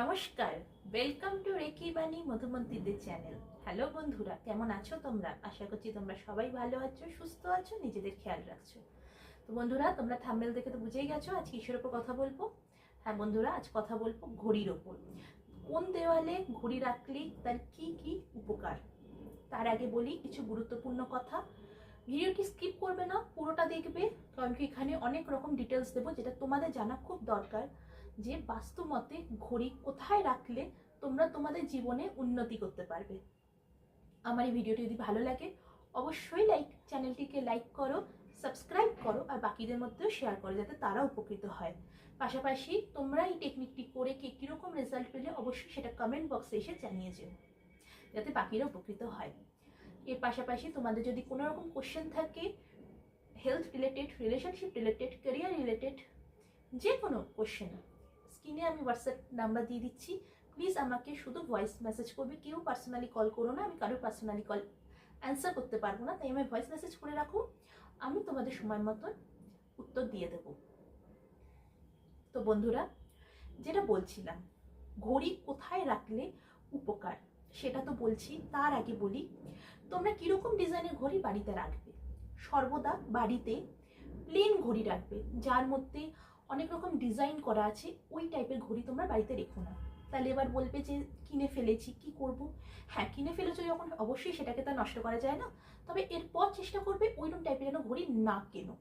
নমস্কার welcome to reiki বাণী মধুমন্ত্রীদের channel hello বন্ধুরা, কেমন আছো তোমরা? আশা করছি তোমরা সবাই ভালো আছো, সুস্থ আছো, নিজেদের খেয়াল রাখছো। তো বন্ধুরা, তোমরা থাম্বেল দেখে তো বুঝেই গেছো, আজ কিসের ওপর কথা বলব? হ্যাঁ বন্ধুরা, আজ কথা বলব ঘড়ির ওপর। কোন দেওয়ালে ঘড়ি রাখলে তার কি কি উপকার? তার আগে বলি কিছু গুরুত্বপূর্ণ কথা। ভিডিওটি স্কিপ করবে না, পুরোটা দেখবে, কারণ কি এখানে অনেক রকম ডিটেলস দেবো, যেটা তোমাদের জানা খুব দরকার। যে বাস্তু মতে ঘড়ি কোথায় রাখলে তোমরা তোমাদের জীবনে উন্নতি করতে পারবে। আমার এই ভিডিওটি যদি ভালো লাগে, অবশ্যই লাইক, চ্যানেলটিকে লাইক করো, সাবস্ক্রাইব করো, আর বাকিদের মধ্যেও শেয়ার করো যাতে তারা উপকৃত হয়। পাশাপাশি তোমরা এই টেকনিকটি করে কে কীরকম রেজাল্ট পেলে অবশ্যই সেটা কমেন্ট বক্সে এসে জানিয়ে যেও, যাতে বাকিরা উপকৃত হয়। এর পাশাপাশি তোমাদের যদি কোনো রকম কোশ্চেন থাকে health related relationship related career related যে কোনো কোশ্চেন স্ক্রিনে আমি হোয়াটসঅ্যাপ নাম্বার দিয়ে দিচ্ছি। প্লিজ আমাকে শুধু ভয়েস মেসেজ করবে। কেউ পার্সোনালি কল করো না, আমি কারোর পার্সোনালি কল অ্যান্সার করতে পারব না। তাই আমি ভয়েস মেসেজ করে রাখো। আমি তোমাদের সময় মতন উত্তর দিয়ে দেব। তো বন্ধুরা, যেটা বলছিলাম, ঘড়ি কোথায় রাখলে উপকার? সেটা তো বলছি, তার আগে বলি, তোমরা কীরকম ডিজাইনের ঘড়ি বাড়িতে রাখবে? সর্বদা বাড়িতে প্লেন ঘড়ি রাখবে, যার মধ্যে অনেক রকম ডিজাইন করা আছে, ওই টাইপের ঘড়ি তোমরা বাড়িতে রেখো না। তাহলে এবার বলবে যে, কিনে ফেলেছি, কি করব? হ্যাঁ কিনে ফেলেছো যখন, অবশ্যই সেটাকে তা নষ্ট করা যায় না। তবে এরপর চেষ্টা করবে ওইরকম টাইপের যেন ঘড়ি না কেনো।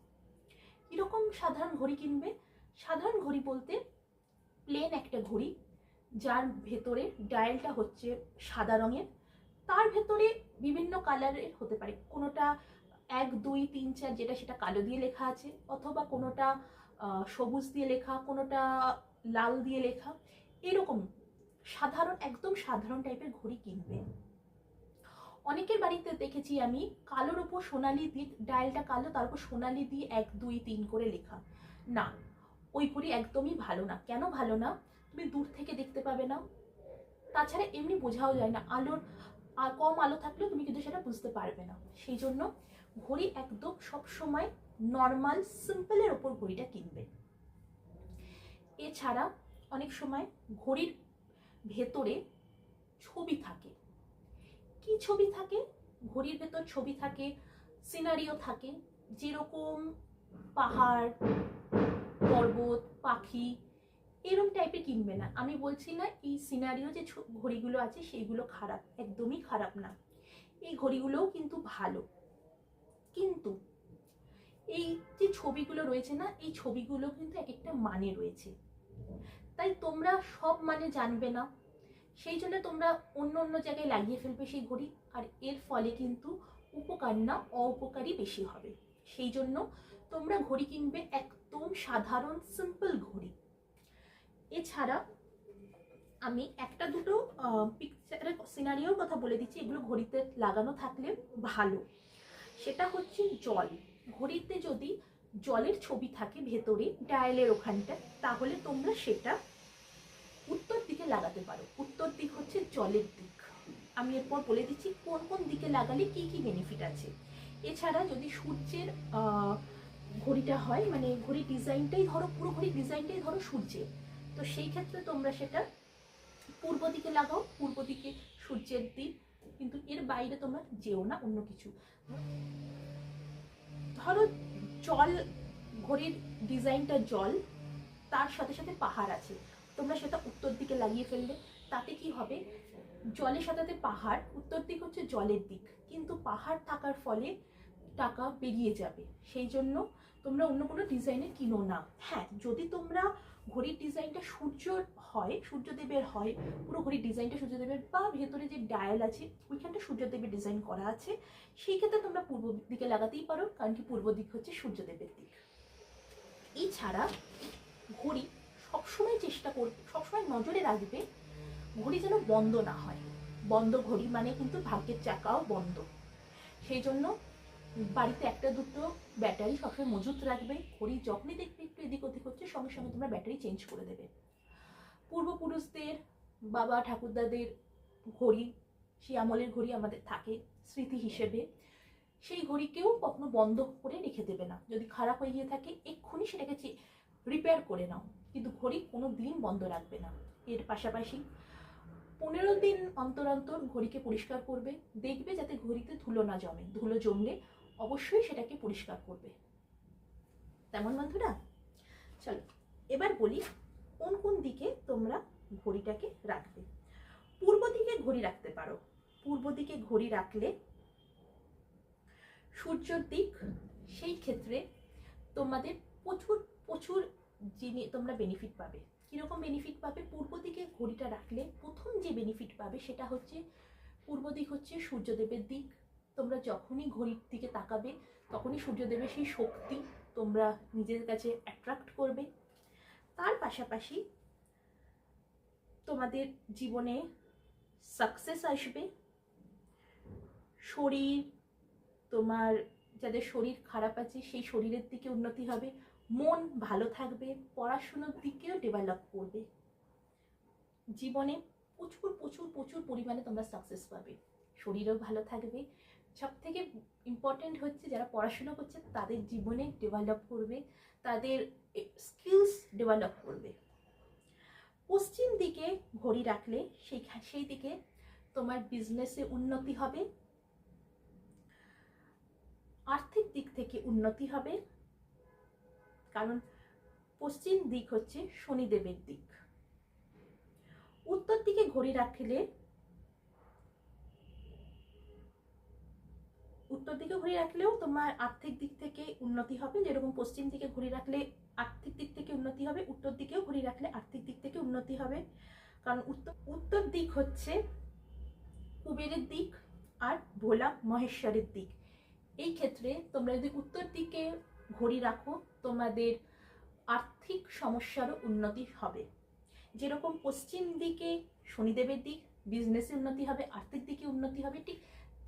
কীরকম সাধারণ ঘড়ি কিনবে? সাধারণ ঘড়ি বলতে প্লেন একটা ঘড়ি, যার ভেতরে ডায়ালটা হচ্ছে সাদা রঙের। তার ভেতরে বিভিন্ন কালারের হতে পারে। কোনোটা এক, দুই, তিন, চার, যেটা সেটা কালো দিয়ে লেখা আছে, অথবা কোনোটা সবুজ দিয়ে লেখা, কোনোটা লাল দিয়ে লেখা, এরকম সাধারণ, একদম সাধারণ টাইপের ঘড়ি কিনবে। অনেকের বাড়িতে দেখেছি আমি, কালোর উপর সোনালি দিয়ে ডায়ালটা কালো, তার উপর সোনালি দিয়ে এক, দুই, তিন করে লেখা। না, ওই ঘড়ি একদমই ভালো না। কেন ভালো না? তুমি দূর থেকে দেখতে পাবে না। তাছাড়া এমনি বোঝাও যায় না। আলোর কম আলো থাকলেও তুমি কিন্তু সেটা বুঝতে পারবে না। সেই জন্য ঘড়ি একদম সব সময় নর্মাল সিম্পলের ওপর ঘড়িটা কিনবে। এছাড়া অনেক সময় ঘড়ির ভেতরে ছবি থাকে। কি ছবি থাকে? ঘড়ির ভেতর ছবি থাকে সিনারিও থাকে, যেরকম পাহাড়, পর্বত, পাখি এরকম টাইপের কিনবে না। আমি বলছি না, এই সিনারিও যে ঘড়িগুলো আছে, সেইগুলো খারাপ, একদমই খারাপ না। এই ঘড়িগুলোও কিন্তু ভালো। এই যে ছবিগুলো রয়েছে না, এই ছবিগুলো কিন্তু এক একটা মানে রয়েছে। তাই তোমরা সব মানে জানবে না। সেই জন্য তোমরা অন্য অন্য জায়গায় লাগিয়ে ফেলবে সেই ঘড়ি, আর এর ফলে কিন্তু উপকার না অউপকারই বেশি হবে। সেই জন্য তোমরা ঘড়ি কিনবে একদম সাধারণ সিম্পল ঘড়ি। এছাড়া আমি একটা দুটো পিকচারের সিনারিওর কথা বলে দিচ্ছি। এগুলো ঘড়িতে লাগানো থাকলে ভালো। সেটা হচ্ছে জল। ঘড়িতে যদি জলের ছবি থাকে ভেতরে, ডায়ালের ওখানটা তাহলে তোমরা সেটা উত্তর দিকে লাগাতে পারো। উত্তর দিক হচ্ছে জলের দিক। আমি এরপর বলে দিচ্ছি, কোন কোন দিকে লাগালে কি কি বেনিফিট আছে? এছাড়া যদি সূর্যের ঘড়িটা হয় মানে ঘড়ির ডিজাইনটাই ধরো, পুরো ঘড়ির ডিজাইনটাই ধরো সূর্যের, তো সেই ক্ষেত্রে তোমরা সেটা পূর্ব দিকে লাগাও, পূর্ব দিকে সূর্যের দিক, কিন্তু এর বাইরে তোমরা যেও না, অন্য কিছু। ধরো জল, ঘড়ির ডিজাইনটা জল, তার সাথে সাথে পাহাড় আছে। তোমরা সেটা উত্তর দিকে লাগিয়ে ফেললে, তাতে কি হবে? জলের সাথে পাহাড়, উত্তর দিক হচ্ছে জলের দিক। কিন্তু পাহাড় থাকার ফলে টাকা বেরিয়ে যাবে। সেই জন্য তোমরা অন্য কোনো ডিজাইনে কিনো না। হ্যাঁ যদি তোমরা ঘড়ির ডিজাইনটা সূর্য হয়, সূর্যদেবের হয়, পুরো ঘড়ির ডিজাইনটা সূর্যদেবের, বা ভেতরে যে ডায়াল আছে, ওইখানটা সূর্যদেবের ডিজাইন করা আছে। সেই ক্ষেত্রে তোমরা পূর্ব দিকে লাগাতেই পারো, কারণ কি পূর্ব দিক হচ্ছে সূর্যদেবের দিক। এছাড়া ঘড়ি সবসময় চেষ্টা করবে সবসময় নজরে রাখবে, ঘড়ি যেন বন্ধ না হয়। বন্ধ ঘড়ি মানে কিন্তু ভাগ্যের চাকাও বন্ধ। সেই জন্য বাড়িতে একটা দুটো ব্যাটারি সবসময় মজুত রাখবে ঘড়ি যখনই দেখবে একটু এদিক ওদিক হচ্ছে, সঙ্গে সঙ্গে তোমরা ব্যাটারি চেঞ্জ করে দেবে। পূর্বপুরুষদের, বাবা ঠাকুরদাদের ঘড়ি, সেই আমলের ঘড়ি আমাদের থাকে স্মৃতি হিসেবে। সেই ঘড়িকেও কখনো বন্ধ করে রেখে দেবে না। যদি খারাপ হয়ে গিয়ে থাকে, এক্ষুনি সেটাকে রিপেয়ার করে নাও। কিন্তু ঘড়ি কোনো দিন বন্ধ রাখবে না। এর পাশাপাশি পনেরো দিন অন্তর অন্তর ঘড়িকে পরিষ্কার করবে। দেখবে যাতে ঘড়িতে ধুলো না জমে। ধুলো জমলে অবশ্যই সেটাকে পরিষ্কার করবে। তেমন বন্ধুরা? চলো, এবার বলি কোন কোন দিকে তোমরা ঘড়িটাকে রাখবে। পূর্ব দিকে ঘড়ি রাখতে পারো। পূর্ব দিকে ঘড়ি রাখলে সূর্যর দিক, সেই ক্ষেত্রে তোমাদের প্রচুর প্রচুর জিনিস তোমরা বেনিফিট পাবে। কীরকম বেনিফিট পাবে? পূর্ব দিকে ঘড়িটা রাখলে প্রথম যে বেনিফিট পাবে সেটা হচ্ছে, পূর্ব দিক হচ্ছে সূর্যদেবের দিক তোমরা যখনই ঘড়ির দিকে তাকাবে, তখনই সূর্যদেবের সেই শক্তি তোমরা নিজের কাছে অ্যাট্রাক্ট করবে। তার পাশাপাশি তোমাদের জীবনে সাকসেস আসবে। শরীর, তোমার যাদের শরীর খারাপ আছে, সেই শরীরের দিকে উন্নতি হবে। মন ভালো থাকবে, পড়াশুনোর দিকেও ডেভেলপ করবে। জীবনে প্রচুর প্রচুর প্রচুর পরিমাণে তোমরা সাকসেস পাবে। শরীরও ভালো থাকবে। সব থেকে ইম্পর্টেন্ট হচ্ছে যারা পড়াশোনা করছে, তাদের জীবনে ডেভেলপ করবে, তাদের স্কিলস ডেভেলপ করবে। পশ্চিম দিকে ঘড়ি রাখলে সেই সেই দিকে তোমার বিজনেসে উন্নতি হবে, আর্থিক দিক থেকে উন্নতি হবে, কারণ পশ্চিম দিক হচ্ছে শনিদেবের দিক। উত্তর দিকে ঘড়ি রাখলে উত্তর দিকে ঘড়ি রাখলেও তোমার আর্থিক দিক থেকে উন্নতি হবে। যেরকম পশ্চিম দিকে ঘড়ি রাখলে আর্থিক দিক থেকে উন্নতি হবে, উত্তর দিকেও ঘড়ি রাখলে আর্থিক দিক থেকে উন্নতি হবে। কারণ উত্তর উত্তর দিক হচ্ছে কুবেরের দিক আর ভোলা মহেশ্বরের দিক। এই ক্ষেত্রে তোমরা যদি উত্তর দিকে ঘড়ি রাখো, তোমাদের আর্থিক সমস্যারও উন্নতি হবে। যেরকম পশ্চিম দিকে শনিদেবের দিক বিজনেসে উন্নতি হবে, আর্থিক দিকে উন্নতি হবে, ঠিক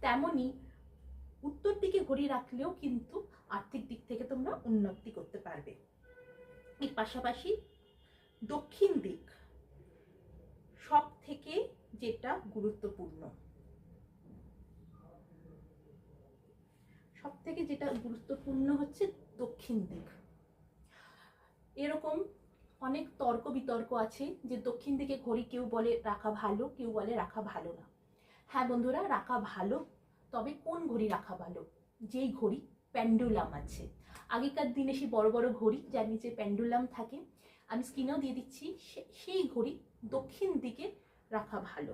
তেমনই উত্তর দিকে ঘড়ি রাখলেও কিন্তু আর্থিক দিক থেকে তোমরা উন্নতি করতে পারবে। এর পাশাপাশি দক্ষিণ দিক সব থেকে যেটা গুরুত্বপূর্ণ। সব থেকে যেটা গুরুত্বপূর্ণ হচ্ছে দক্ষিণ দিক। এরকম অনেক তর্ক বিতর্ক আছে যে দক্ষিণ দিকে ঘড়ি কেউ বলে রাখা ভালো, কেউ বলে রাখা ভালো না। হ্যাঁ বন্ধুরা, রাখা ভালো তবে কোন ঘড়ি রাখা ভালো? যেই ঘড়ি প্যান্ডুলাম আছে। আগেকার দিনে সেই বড় বড় ঘড়ি যার নিচে প্যান্ডুলাম থাকে, আমি স্ক্রিনেও দিয়ে দিচ্ছি সেই ঘড়ি দক্ষিণ দিকে রাখা ভালো।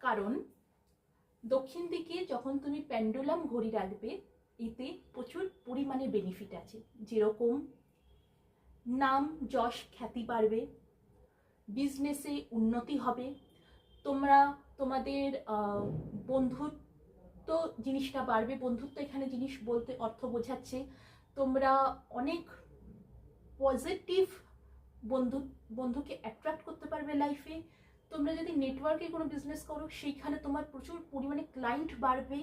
কারণ দক্ষিণ দিকে যখন তুমি প্যান্ডুলাম ঘড়ি রাখবে, এতে প্রচুর পরিমাণে বেনিফিট আছে। যেরকম নাম, যশ, খ্যাতি বাড়বে বিজনেসে উন্নতি হবে, তোমরা তোমাদের বন্ধুত্ব জিনিসটা বাড়বে। বন্ধুত্ব এখানে জিনিস বলতে অর্থ বোঝাচ্ছে তোমরা অনেক পজিটিভ বন্ধু, বন্ধুকে অ্যাট্রাক্ট করতে পারবে লাইফে তোমরা যদি নেটওয়ার্কে কোনো বিজনেস করো, সেইখানে তোমার প্রচুর পরিমাণে ক্লায়েন্ট বাড়বে।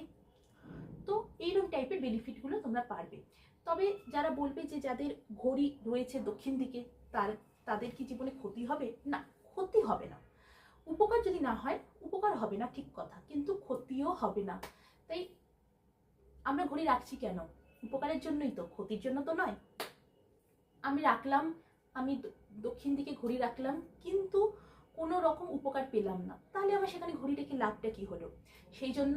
তো এইরকম টাইপের বেনিফিটগুলো তোমরা পারবে। তবে যারা বলবে যে যাদের ঘড়ি রয়েছে দক্ষিণ দিকে, তার, তাদের কি জীবনে ক্ষতি হবে? না, ক্ষতি হবে না। উপকার যদি না হয়, উপকার হবে না, ঠিক কথা, কিন্তু ক্ষতিও হবে না। তাই আমরা ঘড়ি রাখছি কেন? উপকারের জন্যই তো, ক্ষতির জন্য তো নয়। আমি রাখলাম, আমি দক্ষিণ দিকে ঘড়ি রাখলাম, কিন্তু কোনো রকম উপকার পেলাম না। তাহলে আমার সেখানে ঘড়িটা কি লাভটা কি হলো? সেই জন্য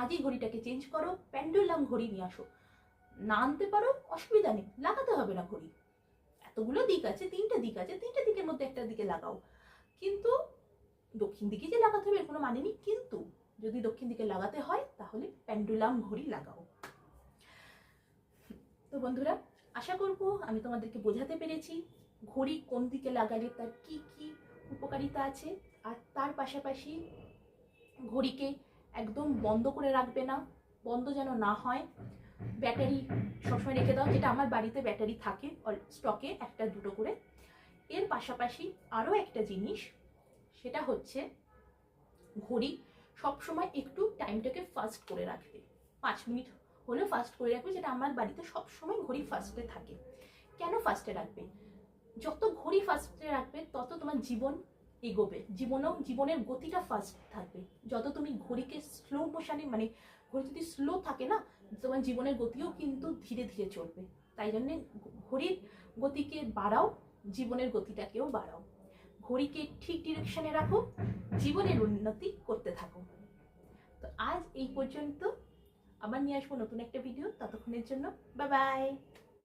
আজই ঘড়িটাকে চেঞ্জ করো প্যান্ডুলাম ঘড়ি নিয়ে আসো। না আনতে পারো, অসুবিধা নেই, লাগাতে হবে না ঘড়ি। এতগুলো দিক আছে, তিনটে দিক আছে, তিনটে দিকের মধ্যে একটা দিকে লাগাও। কিন্তু দক্ষিণ দিকে যে লাগাতে হবে, এর কোনো মানে নেই। কিন্তু যদি দক্ষিণ দিকে লাগাতে হয়, তাহলে প্যান্ডুলাম ঘড়ি লাগাও। তো বন্ধুরা, আশা করব আমি তোমাদেরকে বোঝাতে পেরেছি ঘড়ি কোন দিকে লাগালে তার কি কি উপকারিতা আছে। আর তার পাশাপাশি ঘড়িকে একদম বন্ধ করে রাখবে না, বন্ধ যেন না হয়। ব্যাটারি সবসময় রেখে দাও, যেটা আমার বাড়িতে ব্যাটারি থাকে স্টকে একটা দুটো করে। এর পাশাপাশি আরও একটা জিনিস সেটা হচ্ছে ঘড়ি। সবসময় একটু টাইমটাকে ফাস্ট করে রাখবে। পাঁচ মিনিট হলেও ফাস্ট করে রাখবে, যেটা আমার বাড়িতে সবসময় ঘড়ি ফাস্টে থাকে। কেন ফাস্টে রাখবে? যত ঘড়ি ফাস্টে রাখবে, তত তোমার জীবন এগোবে। জীবনেও জীবনের গতিটা ফাস্ট থাকবে। যত তুমি ঘড়িকে স্লো মোশনে মানে ঘড়ি যদি স্লো থাকে না, তোমার জীবনের গতিও কিন্তু ধীরে ধীরে চলবে। তাই জন্যে ঘড়ির গতিকে বাড়াও, জীবনের গতিটাকেও বাড়াও। ঘড়িকে ঠিক ডিরেকশনে রাখো, জীবনের উন্নতি করতে থাকো। তো আজ এই পর্যন্ত, আবার নিয়ে আসব নতুন একটা ভিডিও ততক্ষণের জন্য বাই বাই